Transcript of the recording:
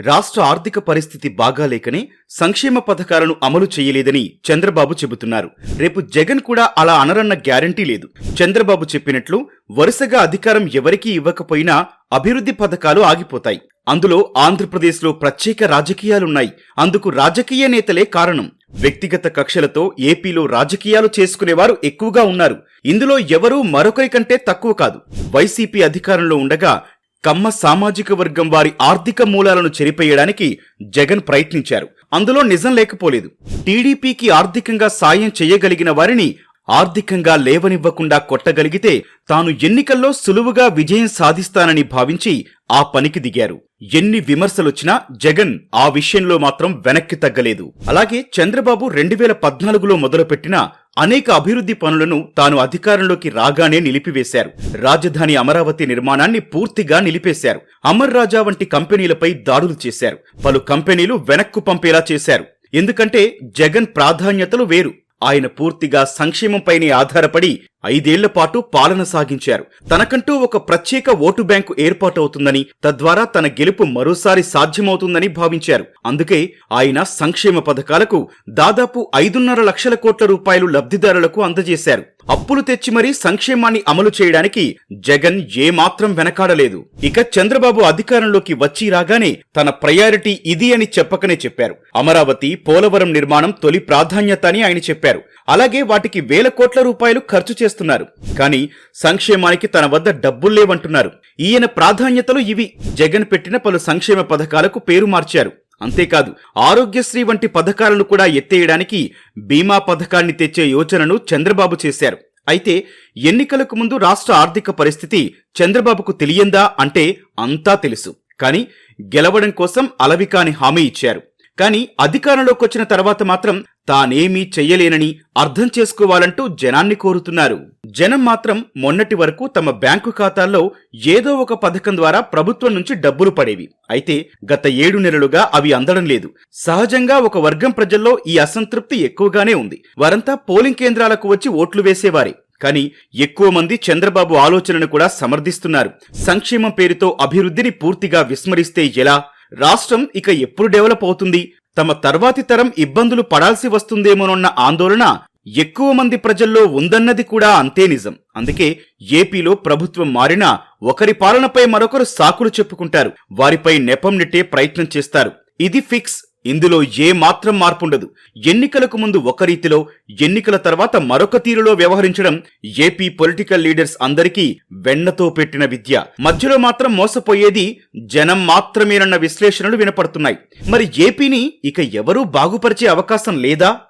రాష్ట్ర ఆర్థిక పరిస్థితి బాగాలేకనే సంక్షేమ పథకాలను అమలు చేయలేదని చంద్రబాబు చెబుతున్నారు. రేపు జగన్ కూడా అలా అనరన్న గ్యారంటీ లేదు. చంద్రబాబు చెప్పినట్లు వరుసగా అధికారం ఎవరికీ ఇవ్వకపోయినా అభివృద్ధి పథకాలు ఆగిపోతాయి. అందులో ఆంధ్రప్రదేశ్లో ప్రత్యేక రాజకీయాలున్నాయి. అందుకు రాజకీయ నేతలే కారణం. వ్యక్తిగత కక్షలతో ఏపీలో రాజకీయాలు చేసుకునేవారు ఎక్కువగా ఉన్నారు. ఇందులో ఎవరూ మరొకరి కంటే తక్కువ కాదు. వైసీపీ అధికారంలో ఉండగా కమ్మ సామాజిక వర్గం వారి ఆర్థిక మూలాలను చెరిపేయడానికి జగన్ ప్రయత్నించారు. అందులో నిజం లేకపోలేదు. టీడీపీకి ఆర్థికంగా సాయం చేయగలిగిన వారిని ఆర్థికంగా లేవనివ్వకుండా కొట్టగలిగితే తాను ఎన్నికల్లో సులువుగా విజయం సాధిస్తానని భావించి ఆ పనికి దిగారు. ఎన్ని విమర్శలొచ్చినా జగన్ ఆ విషయంలో మాత్రం వెనక్కి తగ్గలేదు. అలాగే చంద్రబాబు రెండు వేల పద్నాలుగులో మొదలుపెట్టిన అనేక అభివృద్ధి పనులను తాను అధికారంలోకి రాగానే నిలిపివేశారు. రాజధాని అమరావతి నిర్మాణాన్ని పూర్తిగా నిలిపేశారు. అమర్ రాజా వంటి కంపెనీలపై దాడులు చేశారు. పలు కంపెనీలు వెనక్కు పంపేలా చేశారు. ఎందుకంటే జగన్ ప్రాధాన్యతలు వేరు. ఆయన పూర్తిగా సంక్షేమంపైనే ఆధారపడి ఐదేళ్ళ పాటు పాలన సాగించారు. తనకంటూ ఒక ప్రత్యేక ఓటు బ్యాంకు ఏర్పాటవుతుందని తద్వారా తన గెలుపు మరోసారి సాధ్యమవుతుందని భావించారు. అందుకే ఆయన సంక్షేమ పథకాలకు దాదాపు ఐదున్నర లక్షల కోట్ల రూపాయలు లబ్ధిదారులకు అందజేశారు. అప్పులు తెచ్చి మరీ సంక్షేమాన్ని అమలు చేయడానికి జగన్ ఏమాత్రం వెనకాడలేదు. ఇక చంద్రబాబు అధికారంలోకి వచ్చి రాగానే తన ప్రయారిటీ ఇది అని చెప్పకనే చెప్పారు. అమరావతి పోలవరం నిర్మాణం తొలి ప్రాధాన్యత అని ఆయన చెప్పారు. అలాగే వాటికి వేల కోట్ల రూపాయలు ఖర్చు చేస్తున్నారు. కానీ సంక్షేమానికి తన వద్ద డబ్బుల్లేవంటున్నారు ఈయన ప్రాధాన్యతలు ఇవి. జగన్ పెట్టిన పలు సంక్షేమ పథకాలకు పేరు మార్చారు. అంతేకాదు ఆరోగ్యశ్రీ వంటి పథకాలను కూడా ఎత్తేయడానికి బీమా పథకాన్ని తెచ్చే యోచనను చంద్రబాబు చేశారు. అయితే ఎన్నికలకు ముందు రాష్ట్ర ఆర్థిక పరిస్థితి చంద్రబాబుకు తెలియందా అంటే అంతా తెలుసు. కానీ గెలవడం కోసం అలవికాని హామీ ఇచ్చారు. కానీ అధికారంలోకి వచ్చిన తర్వాత మాత్రం తానేమీ చెయ్యలేనని అర్థం చేసుకోవాలంటూ జనాన్ని కోరుతున్నారు. జనం మాత్రం మొన్నటి వరకు తమ బ్యాంకు ఖాతాల్లో ఏదో ఒక పథకం ద్వారా ప్రభుత్వం నుంచి డబ్బులు పడేవి. అయితే గత ఏడు నెలలుగా అవి అందడం లేదు. సహజంగా ఒక వర్గం ప్రజల్లో ఈ అసంతృప్తి ఎక్కువగానే ఉంది. వారంతా పోలింగ్ కేంద్రాలకు వచ్చి ఓట్లు వేసేవారే. కానీ ఎక్కువ మంది చంద్రబాబు ఆలోచనను కూడా సమర్థిస్తున్నారు. సంక్షేమం పేరుతో అభివృద్ధిని పూర్తిగా విస్మరిస్తే ఎలా? రాష్ట్రం ఇక ఎప్పుడు డెవలప్ అవుతుంది? తమ తర్వాతి తరం ఇబ్బందులు పడాల్సి వస్తుందేమోనన్న ఆందోళన ఎక్కువ మంది ప్రజల్లో ఉందన్నది కూడా అంతే నిజం. అందుకే ఏపీలో ప్రభుత్వం మారినా ఒకరి పాలనపై మరొకరు సాకులు చెప్పుకుంటారు. వారిపై నెపం నెట్టే ప్రయత్నం చేస్తారు. ఇది ఫిక్స్. ఇందులో ఏ మాత్రం మార్పుండదు. ఎన్నికలకు ముందు ఒక రీతిలో ఎన్నికల తర్వాత మరొక తీరులో వ్యవహరించడం ఏపీ పొలిటికల్ లీడర్స్ అందరికీ వెన్నతో పెట్టిన విద్య. మధ్యలో మాత్రం మోసపోయేది జనం మాత్రమేనన్న విశ్లేషణలు వినపడుతున్నాయి. మరి ఏపీని ఇక ఎవరూ బాగుపరిచే అవకాశం లేదా?